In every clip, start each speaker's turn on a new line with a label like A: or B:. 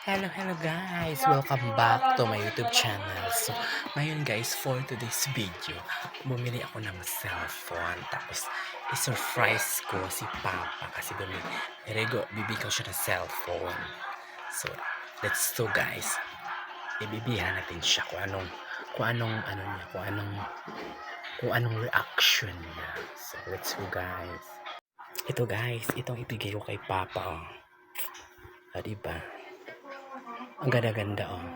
A: Hello, hello guys! Welcome back to my YouTube channel. So, ngayon guys, for today's video, bumili ako ng cellphone. Tapos, i-surprise ko si Papa kasi bumili. Rego, bibigyan ko siya ng cellphone. So, let's go guys. Ibibihan natin siya kung anong, kung anong, ano niya, kung anong, kung anong reaction niya. So, let's go guys. Ito guys, itong ibigay ko kay Papa. Oh. Ah, diba? Ang ganda-ganda oh.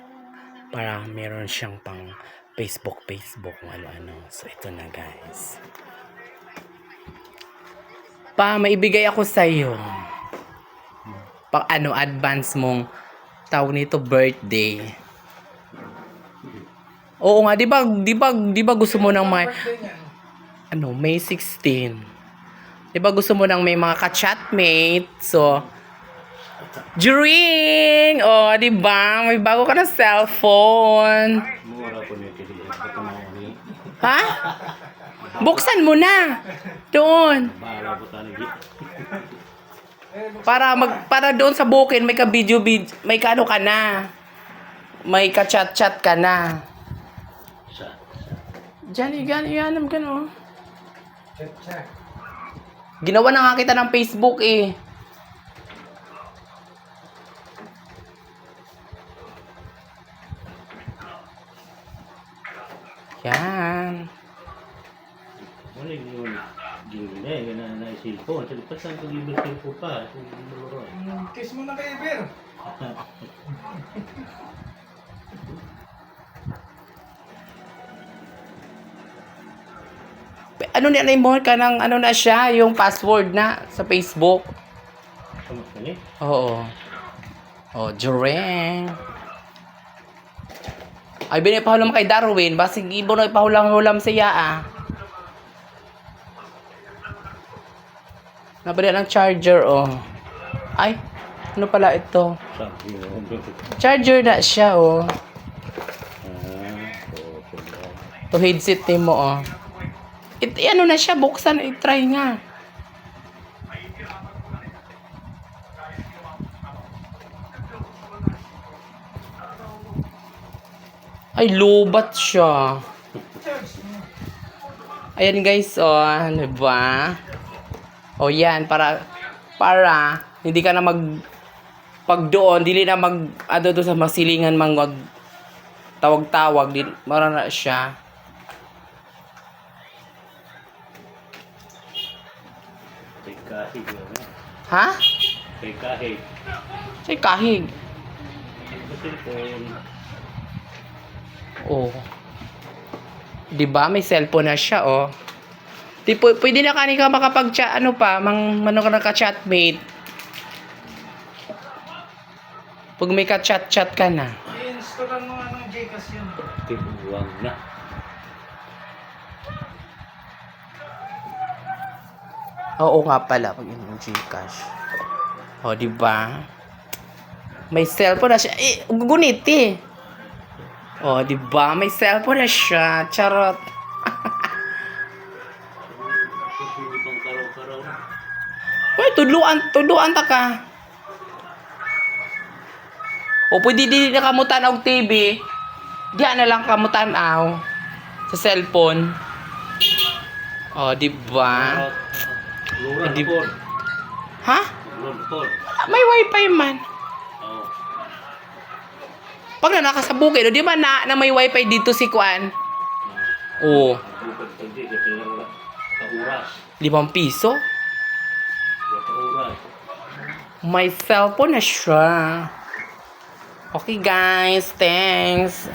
A: Para meron siyang pang Facebook, Facebook, kung ano-ano. So, ito na guys. Pa, maibigay ako sa'yo. Pang ano, advance mong tawag nito birthday. Oo nga, di ba, di ba, di ba gusto mo ng may, ano, May 16. Di ba gusto mo ng may mga ka-chatmate? So, Drink! Oh, di ba? May bago ka na cellphone.
B: Mura po.
A: Ha? Buksan mo na. Doon. Para mag para doon sa bookin may ka video vid may kano ka na. May ka chat chat ka na. Diyan, yan, yan, no. Ginawa na nga kita ng Facebook eh. Yan.
B: Wala yung yun. Gini na. Na na cellphone. Sa lipas ang pag-ibig cellphone pa.
C: Kiss mo na kay Ber.
A: Ano na mo ka ng ano na siya, yung password na sa Facebook. Oo. Oh, Jureng. Ay, binipahulam kay Darwin. Basig ibo na ipahulam-hulam siya ah. Nabali ng charger, oh. Ay, ano pala ito? Charger na siya, oh. To headset mo, oh. It, ano na siya, buksan, i-try nga. Ay, lubat siya. Ayan guys, oh, ano ba? O yan, para, para, hindi ka na mag, pag doon, dili na mag, ano doon sa masilingan mang wag, tawag-tawag, din, mara na siya.
B: Kay kahig eh.
A: Ha?
B: Kay kahig.
A: Say kahig.
B: Sa.
A: Oh. 'Di ba may cellphone na siya, oh. Di pu- pwede na kani ka makapag-chat ano pa, mang mano ka na chatmate Pag may ka-chat-chat ka na.
C: I-installan mo ano, Gcash yun.
B: Tibuwang na.
A: Oo nga pala, pag yun yung Gcash. O, di ba? May cellphone na siya. Eh, gugunit O, di ba? May cellphone na siya. Charot. Uy, tudluan, tudluan ta ka. O pwede din na kamutan og TV. Diyan na lang kamutan aw sa cellphone. O, di ba?
B: Po.
A: Ha? May wifi man. Pag na nakasabukid, di ba na, na may wifi dito si Kwan? Oo. Limang piso? May cellphone na siya. Okay guys, thanks.